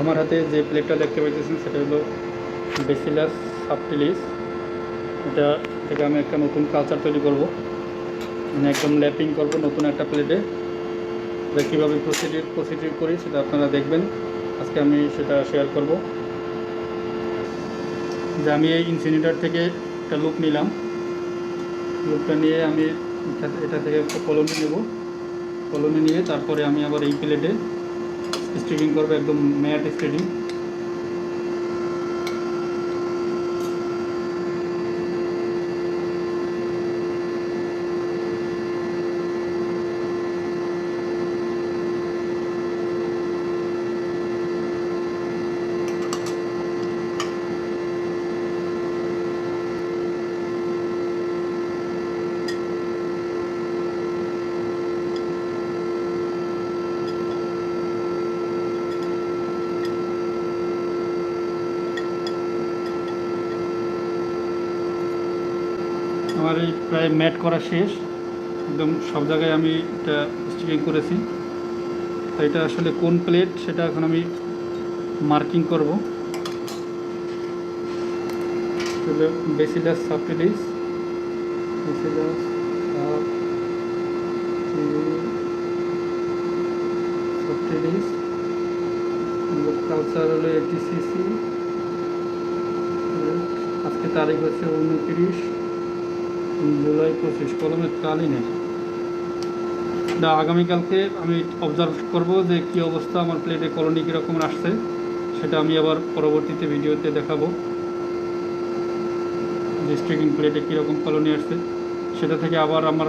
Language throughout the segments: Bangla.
আমার হাতে যে প্লেটটা দেখতে পাইতেছেন, সেটা হলো বেসিলাস সাবটিলিস এটা থেকে আমি একটা নতুন কালচার তৈরি করব। মানে একদম ল্যাপিং করব নতুন একটা প্লেটে এটা কীভাবে প্রসিডিউর প্রসিডিউর করি সেটা আপনারা দেখবেন। আজকে আমি সেটা শেয়ার করব। যে আমি এই ইনসিনিটার থেকে একটা লুপ নিলাম। লুপটা নিয়ে আমি এটা থেকে একটা কলমি নেব। কলমি নিয়ে তারপরে আমি আবার এই প্লেটে স্টিকিং করব একদম ম্যাট স্টিকিং আমার এই প্রায় ম্যাট করা শেষ। একদম সব জায়গায় আমি এটা স্টিকিং করেছি। তো এটা আসলে কোন প্লেট সেটা এখন আমি মার্কিং করব। Bacillus subtilis Bacillus subtilis culture হলো এটিসিসি আজকে তারিখ হচ্ছে উনত্রিশ জুলাই পঁচিশ কলমের কালই নেই। এটা আগামীকালকে আমি অবজার্ভ করব যে কী অবস্থা আমার প্লেটে কলোনি কীরকম আসছে, সেটা আমি আবার পরবর্তীতে ভিডিওতে দেখাবো। যে স্ট্রিকিং প্লেটে কীরকম কলোনি আসছে, সেটা থেকে আবার আমার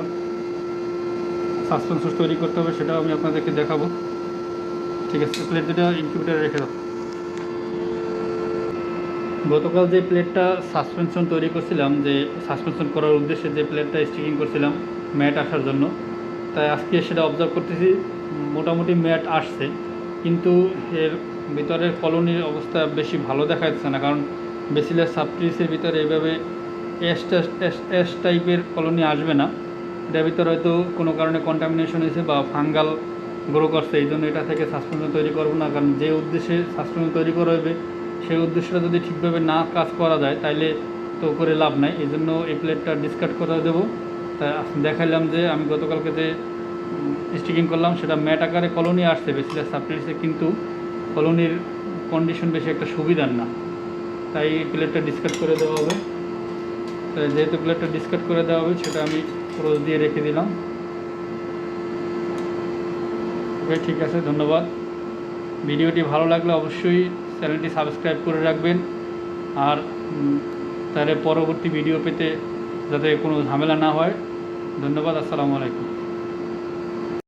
সাসপেন্সর তৈরি করতে হবে, সেটাও আমি আপনাদেরকে দেখাবো। ঠিক আছে প্লেট দুটা ইনকিউবেটারে রেখে দাও। গতকাল যে প্লেটটা সাসপেনশন তৈরি করছিলাম, যে সাসপেনশন করার উদ্দেশ্যে যে প্লেটটা স্টিকিং করছিলাম ম্যাট আসার জন্য, তাই আজকে সেটা অবজার্ভ করতেছি। মোটামুটি ম্যাট আসছে, কিন্তু এর ভিতরের কলোনির অবস্থা বেশি ভালো দেখা যাচ্ছে না, কারণ বেসিলার সাবট্রিসের ভিতরে এইভাবে এস এস টাইপের কলোনি আসবে না। এটার ভিতরে হয়তো কোনো কারণে কন্টামিনেশন হয়েছে বা ফাঙ্গাল গ্রো করছে এই জন্য এটা থেকে সাসপেনশন তৈরি করব না, কারণ যে উদ্দেশ্যে সাসপেনশন তৈরি করা হবে সেই উদ্দেশ্যটা যদি ঠিকভাবে না কাজ করা যায়, তাইলে তো করে লাভ নাই। এই জন্য এই প্লেটটা ডিসকার্ড করে দেবো। তাই দেখাইলাম যে আমি গতকালকে যে স্টিকিং করলাম, সেটা ম্যাট আকারে কলোনি আসছে বেশিটা সাবটিলিসে কিন্তু কলোনির কন্ডিশন বেশি একটা সুবিধার না। তাই প্লেটটা ডিসকার্ড করে দেওয়া হবে। তাই যেহেতু প্লেটটা ডিসকার্ড করে দেওয়া হবে, সেটা আমি ক্রোজ দিয়ে রেখে দিলাম। ওকে, ঠিক আছে, ধন্যবাদ। ভিডিওটি ভালো লাগলে অবশ্যই চ্যানেলটি সাবস্ক্রাইব করে রাখবেন আর তাহলে পরবর্তী ভিডিও পেতে যাতে কোনো ঝামেলা না হয়। ধন্যবাদ, আসসালামু আলাইকুম।